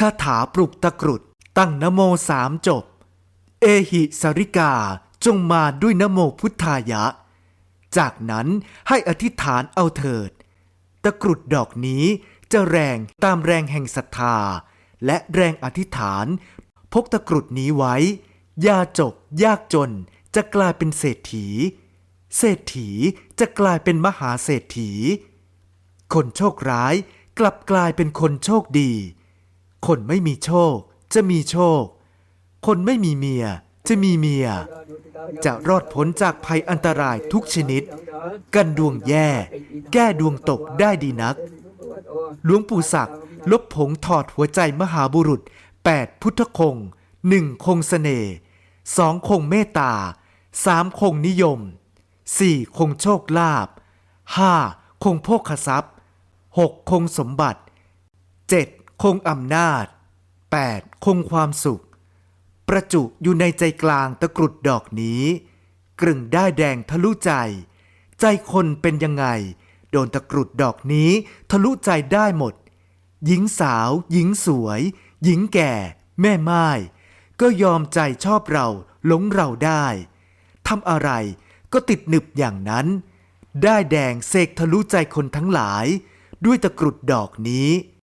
คาถาปลุกตะกรุด ตั้งนโมสามจบ เอหิสาริกาจงมาด้วยนโมพุทธายะ จากนั้นให้อธิษฐานเอาเถิด ตะกรุดดอกนี้จะแรงตามแรงแห่งศรัทธา และแรงอธิษฐาน พกตะกรุดนี้ไว้ ยาจกยากจนจะกลายเป็นเศรษฐี เศรษฐีจะกลายเป็นมหาเศรษฐี คนโชคร้ายกลับกลายเป็นคนโชคดี คนไม่มีโชค จะมีโชค คนไม่มีเมีย จะมีเมีย จะรอดพ้นจากภัยอันตรายทุกชนิด กันดวงแย่ แก้ดวงตกได้ดีนัก หลวงปู่ศักดิ์ลบผงถอดหัวใจมหาบุรุษ 8 พุทธคงหนึ่งคงเสน่ห์สองคงเมตตาสามคงนิยมสี่คงโชคลาภห้าคงโภคทรัพย์หกคงสมบัติเจ็ด คงอำนาจแปดคงความสุข ประจุอยู่ในใจกลางตะกรุดดอกนี้กรึงได้แดงทะลุใจ ใจคนเป็นยังไง โดนตะกรุดดอกนี้ทะลุใจได้หมด หญิงสาว หญิงสวย หญิงแก่ แม่ไม้ก็ยอมใจชอบเราหลงเราได้ทำอะไรก็ติดหนึบอย่างนั้น ได้แดงเสกทะลุใจคนทั้งหลาย ด้วยตะกรุดดอกนี้